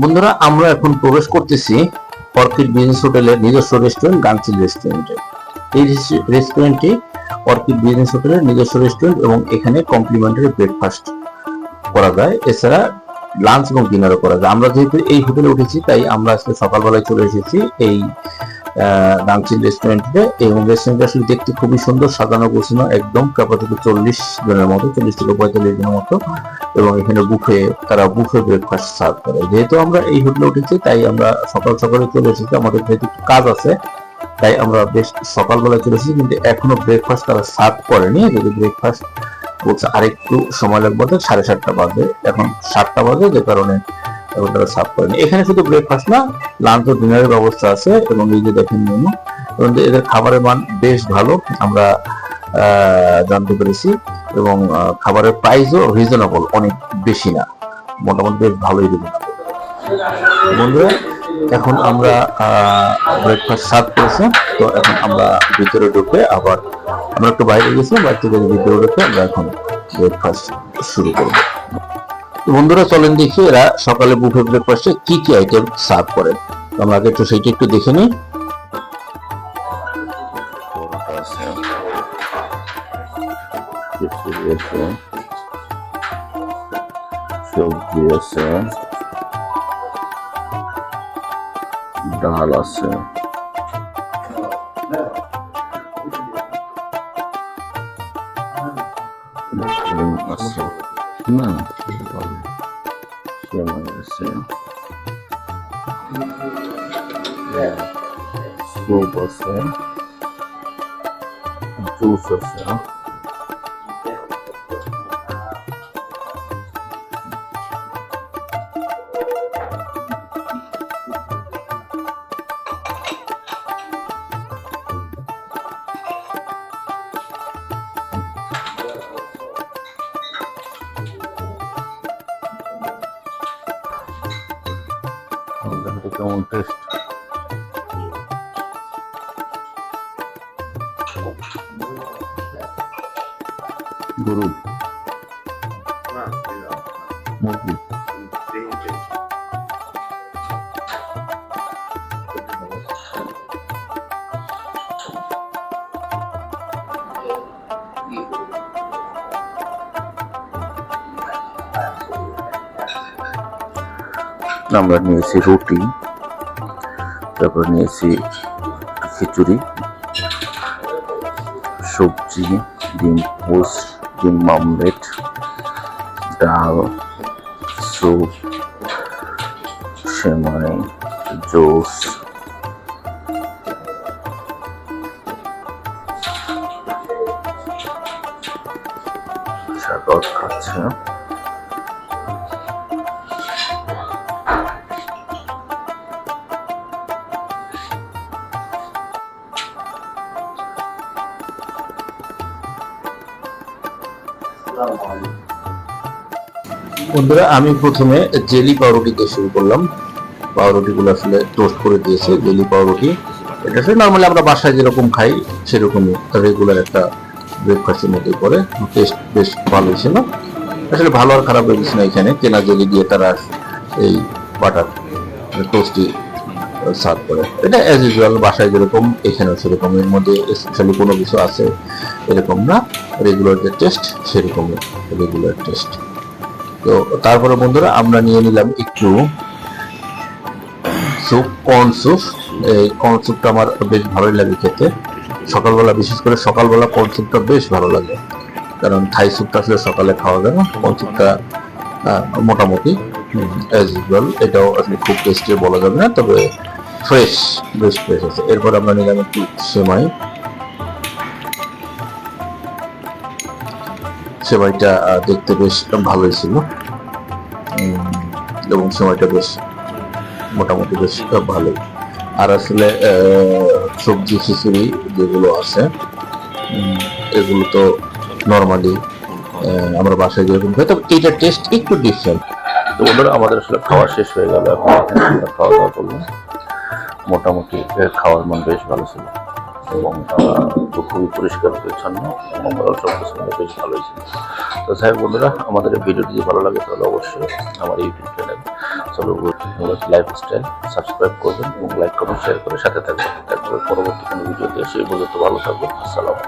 বন্ধুরা, আমরা এখন প্রবেশ করতেছি অর্কিড বিজনেস হোটেলের নিজস্ব রেস্টুরেন্ট গাংচিল রেস্টুরেন্টে এই রেস্টুরেন্টটি অর্কিড বিজনেস হোটেলের নিজস্ব রেস্টুরেন্ট এবং এখানে কমপ্লিমেন্টারি ব্রেকফাস্ট করা যায়। এছাড়া লাঞ্চ এবং ডিনারও করা যায়। আমরা যেহেতু এই হোটেলে উঠেছি, তাই আমরা আজকে সকালবেলায় চলে এসেছি এই গানচিল রেস্টুরেন্টে এবং রেস্টুরেন্ট আসলে দেখতে খুবই সুন্দর, সাজানো গোছানো, একদম ক্যাপাসিটি চল্লিশ জনের মতো, চল্লিশ থেকে পঁয়তাল্লিশ জনের মতো এবং এখানে বুফে তারা বুফে ব্রেকফাস্ট সার্ভ করে। যেহেতু আমরা এই হোটেলে উঠেছি, তাই আমরা সকাল সকালে চলে এসেছি। আমাদের যেহেতু কাজ আছে, তাই আমরা বেশ সকালবেলা চলে এসেছি, কিন্তু এখনও ব্রেকফাস্ট তারা সার্ভ করেনি। যদি ব্রেকফাস্ট বলছে আরেকটু সময় লাগবে সাড়ে সাতটা বাজে। এখন সাতটা বাজে, যে কারণে এখন তারা সার্ভ করেনি। এখানে শুধু ব্রেকফাস্ট না লাঞ্চ ও ডিনারের ব্যবস্থা আছে এবং এই যে দেখেন মেনু এবং এদের খাবারের মান বেশ ভালো, আমরা জানতে পেরেছি। এবং খাবারের প্রাইসও রিজনেবল অনেক বেশি না। মোটামুটি বেশ ভালোই রিজনেবল বন্ধুরা, এখন আমরা ব্রেকফাস্ট সার্ভ করেছি। তো এখন আমরা ভিতরে ঢুকে আবার, আমরা একটু বাইরে গেছিলাম বাইরে থেকে ভিতরে ঢুকে আমরা এখন ব্রেকফাস্ট শুরু করব। বন্ধুরা চলেন দেখি এরা সকালে বুফে ব্রেকফাস্টে কি কি আইটেম সার্ভ করে। আমরা আগে একটু সেইটা একটু দেখে নিই। আছে সবজি আছে ডাল আছে। ডিম আছে না সেমাই আছে স্যুপ আছে জুস আছে দেখো কেমন টেস্ট গরু মুরগি আমরা নিয়েছি রুটি, তারপর নিয়েছি খিচুড়ি, সবজি, ডিম পোস্ট ডিম মামলেট ডাল, স্যুপ, সেমাই, জুস। সাগর খাচ্ছে বন্ধুরা, আমি প্রথমে জেলি পাউরুটি দিয়ে শুরু করলাম। পাউরুটি গুলো আসলে টোস্ট করে দিয়েছে, জেলি পাউরুটি। এটা আসলে নর্মালি আমরা বাসায় যেরকম খাই, সেরকমই রেগুলার একটা ব্রেকফাস্টের মধ্যে করে। টেস্ট বেশ ভালো ছিল। আসলে ভালো আর খারাপ লেগেছে না এখানে। কেনা জেলি দিয়ে তারা এই বাটার টোস্টি সার্ভ করে। এটা অ্যাজ ইউজুয়াল বাসায় যেরকম এখানেও সেরকম এর মধ্যে স্পেশালি কোনো কিছু আছে এরকম না। রেগুলার যে টেস্ট সেরকমই রেগুলার টেস্ট তো তারপরে বন্ধুরা আমরা নিয়ে নিলাম একটু স্যুপ কর্ন স্যুপ এই কর্ন স্যুপটা আমার বেশ ভালোই লাগে খেতে। সকালবেলা বিশেষ করে সকালবেলা কর্ন স্যুপটা বেশ ভালো লাগে। কারণ থাই স্যুপটা আসলে সকালে খাওয়া যায় না কর্ন স্যুপটা আহ, মোটামুটি অ্যাজ ইউজুয়াল এটাও আসলে খুব টেস্টি বলা যাবে না তবে ফ্রেশ বেশ ফ্রেশ আছে এরপর আমরা নিলাম একটু সেমাই। সেমাইটা দেখতে বেশ ভালোই ছিল। এবং সময়টা বেশ মোটামুটি বেশ ভালোই। আর আসলে সবজি খিচুড়ি যেগুলো আছে এগুলো তো নর্মালি আমরা বাসায় যেরকম খাই। তবে এইটার টেস্ট একটু ডিফারেন্ট তো আমাদের আসলে খাওয়া শেষ হয়ে গেল খাওয়া দাওয়া করলাম। মোটামুটি খাওয়ার মান বেশ ভালো ছিল। এবং খুবই পরিষ্কার পরিচ্ছন্ন এবং সব কিছু বেশ ভালোই ছিল। তো যাই হোক বন্ধুরা, আমাদের ভিডিওটি যদি ভালো লাগে, তাহলে অবশ্যই আমার ইউটিউব চ্যানেল সবগুলো লাইফস্টাইল সাবস্ক্রাইব করবেন এবং লাইক কমেন্ট শেয়ার করে সাথে থাকবেন। তারপরে পরবর্তী কোনো ভিডিওতে। সেই পর্যন্ত ভালো থাকবেন। আসসালামু